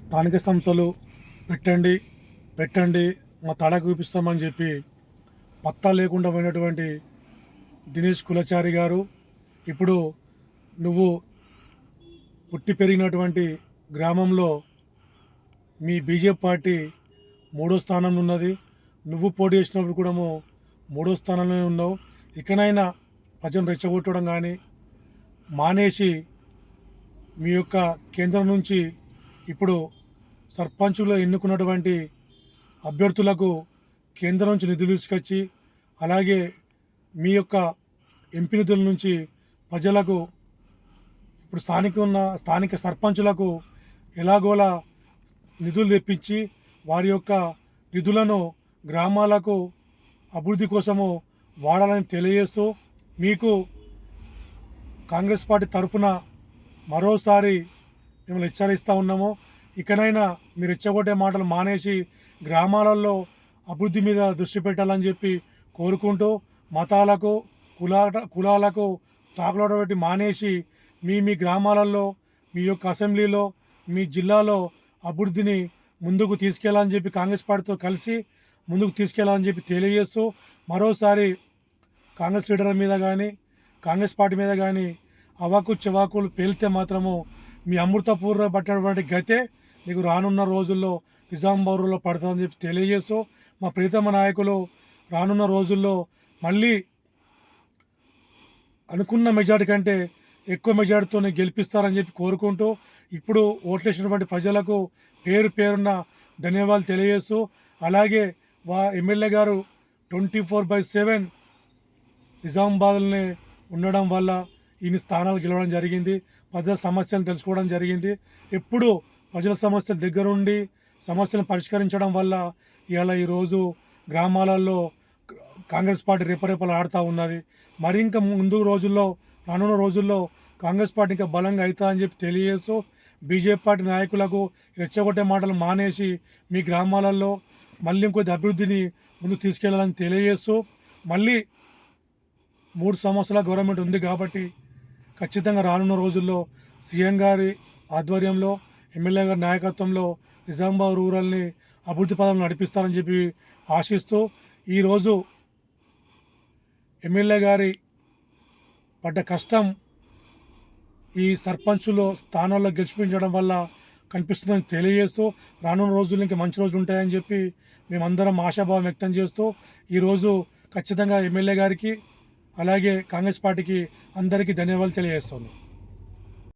స్థానిక సంస్థలు పెట్టండి పెట్టండి మా తడా చూపిస్తామని చెప్పి పత్తా లేకుండా పోయినటువంటి దినేష్ కులచారి గారు ఇప్పుడు నువ్వు పుట్టి పెరిగినటువంటి గ్రామంలో మీ బీజేపీ పార్టీ మూడో స్థానంలో ఉన్నది. నువ్వు పోటీ చేసినప్పుడు కూడా మూడో స్థానంలోనే ఉన్నావు. ఇకనైనా ప్రజలను రెచ్చగొట్టడం కానీ మానేసి మీ యొక్క కేంద్రం నుంచి ఇప్పుడు సర్పంచులు ఎన్నుకున్నటువంటి అభ్యర్థులకు కేంద్రం నుంచి నిధులు తీసుకొచ్చి అలాగే మీ యొక్క ఎంపీ నిధుల నుంచి ప్రజలకు ఇప్పుడు స్థానిక ఉన్న స్థానిక సర్పంచులకు ఎలాగోలా నిధులు తెప్పించి వారి యొక్క నిధులను గ్రామాలకు అభివృద్ధి కోసము వాడాలని తెలియజేస్తూ మీకు కాంగ్రెస్ పార్టీ తరఫున మరోసారి మిమ్మల్ని హెచ్చరిస్తూ ఉన్నాము. ఇకనైనా మీరు ఇచ్చగొట్టే మాటలు మానేసి గ్రామాలలో అభివృద్ధి మీద దృష్టి పెట్టాలని చెప్పి కోరుకుంటూ మతాలకు కులా కులాలకు తాకులాట పెట్టి మానేసి మీ మీ గ్రామాలలో మీ యొక్క అసెంబ్లీలో మీ జిల్లాలో అభివృద్ధిని ముందుకు తీసుకెళ్ళాలని చెప్పి కాంగ్రెస్ పార్టీతో కలిసి ముందుకు తీసుకెళ్ళాలని చెప్పి తెలియజేస్తూ మరోసారి కాంగ్రెస్ లీడర్ మీద కానీ కాంగ్రెస్ పార్టీ మీద కానీ అవాకు చెవాకులు పేలితే మాత్రము మీ అమృతపూర్ పట్టినటువంటి గతే నీకు రానున్న రోజుల్లో నిజాం బౌరులో పడుతుందని చెప్పి తెలియజేస్తూ మా ప్రీతమ నాయకులు రానున్న రోజుల్లో మళ్ళీ అనుకున్న మెజార్టీ కంటే ఎక్కువ మెజార్టీతోనే గెలిపిస్తారని చెప్పి కోరుకుంటూ ఇప్పుడు ఓట్లేసినటువంటి ప్రజలకు పేరు పేరున్న ధన్యవాదాలు తెలియజేస్తూ అలాగే వా ఎమ్మెల్యే గారు ట్వంటీ ఫోర్ బై సెవెన్ నిజామాబాద్లోనే ఉండడం వల్ల ఈయన స్థానాలు గెలవడం జరిగింది. ప్రజల సమస్యలు తెలుసుకోవడం జరిగింది. ఎప్పుడు ప్రజల సమస్యల దగ్గరుండి సమస్యలను పరిష్కరించడం వల్ల ఇవాళ ఈరోజు గ్రామాలలో కాంగ్రెస్ పార్టీ రేపరేపలు ఆడుతూ ఉన్నది. మరి ఇంకా ముందు రోజుల్లో రానున్న రోజుల్లో కాంగ్రెస్ పార్టీ ఇంకా బలంగా అవుతా అని చెప్పి తెలియజేస్తూ బీజేపీ పార్టీ నాయకులకు రెచ్చగొట్టే మాటలు మానేసి మీ గ్రామాలలో మళ్ళీ ఇంకొద్ది అభివృద్ధిని ముందుకు తీసుకెళ్ళాలని తెలియజేస్తూ మళ్ళీ మూడు సంవత్సరాల గవర్నమెంట్ ఉంది కాబట్టి ఖచ్చితంగా రానున్న రోజుల్లో సీఎం గారి ఆధ్వర్యంలో ఎమ్మెల్యే గారి నాయకత్వంలో నిజామాబాద్ రూరల్ని అభివృద్ధి పదంలో నడిపిస్తారని చెప్పి ఆశిస్తూ ఈరోజు ఎమ్మెల్యే గారి పడ్డ కష్టం ఈ సర్పంచులో స్థానాల్లో గెలిచిపించడం వల్ల కనిపిస్తుందని తెలియజేస్తూ రానున్న రోజులు ఇంకా మంచి రోజులు ఉంటాయని చెప్పి మేమందరం ఆశాభావం వ్యక్తం చేస్తూ ఈరోజు ఖచ్చితంగా ఎమ్మెల్యే గారికి అలాగే కాంగ్రెస్ పార్టీకి అందరికీ ధన్యవాదాలు తెలియజేస్తున్నాం